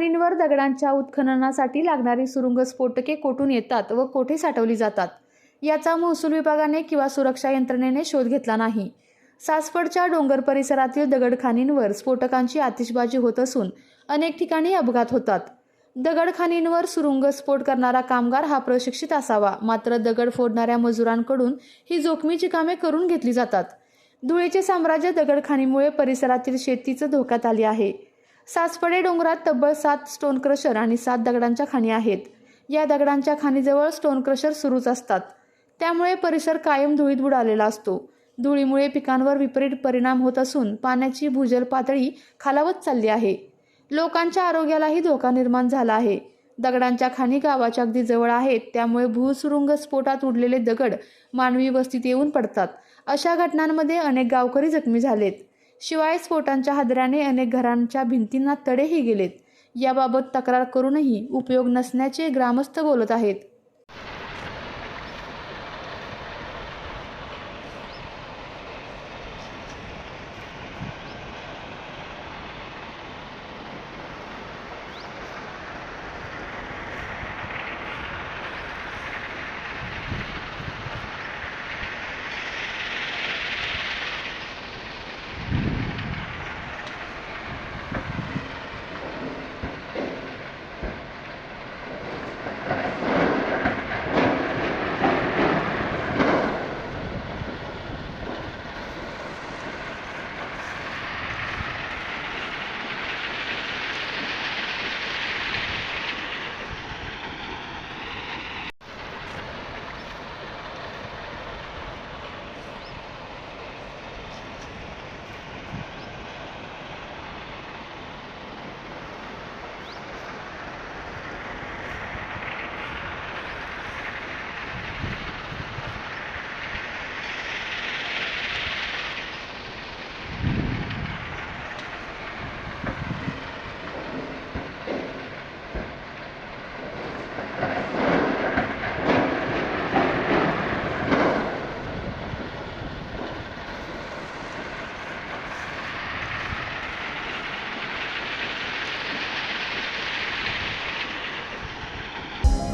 खाणींवर दगडांच्या उत्खननासाठी लागणारी सुरुंग स्फोटके कोठून येतात व कोठे साठवली जातात? याचा महसूल विभागाने किंवा सुरक्षा यंत्रणेने शोध घेतला नाही. सासवडच्या डोंगर परिसरातील दगडखाणींवर स्फोटकांची आतिषबाजी होत असून अनेक ठिकाणी अपघात होतात. दगडखाणींवर सुरुंग स्फोट करणारा कामगार हा प्रशिक्षित असावा मात्र दगड फोडणाऱ्या मजुरांकडून ही जोखमीची कामे करून घेतली जातात. धुळेचे साम्राज्य दगडखाणीमुळे परिसरातील शेतीचं धोक्यात आली आहे. सासपडे डोंगरात तब्बल सात स्टोन क्रशर आणि सात दगडांच्या खाणी आहेत. या दगडांच्या खाणीजवळ स्टोन क्रशर सुरूच असतात. त्यामुळे परिसर कायम धुळीत बुडालेला असतो. धुळीमुळे पिकांवर विपरीत परिणाम होत असून पाण्याची भूजल पातळी खालावत चालली आहे. लोकांच्या आरोग्यालाही धोका निर्माण झाला आहे. दगडांच्या खाणी गावाच्या अगदी जवळ आहेत. त्यामुळे भूसुरुंग स्फोटात उडलेले दगड मानवी वस्तीत येऊन पडतात. अशा घटनांमध्ये अनेक गावकरी जखमी झालेत. शिवाय स्फोटांच्या हादऱ्याने अनेक घरांच्या भिंतींना तडेही गेलेत. याबाबत तक्रार करूनही उपयोग नसल्याचे ग्रामस्थ बोलत आहेत.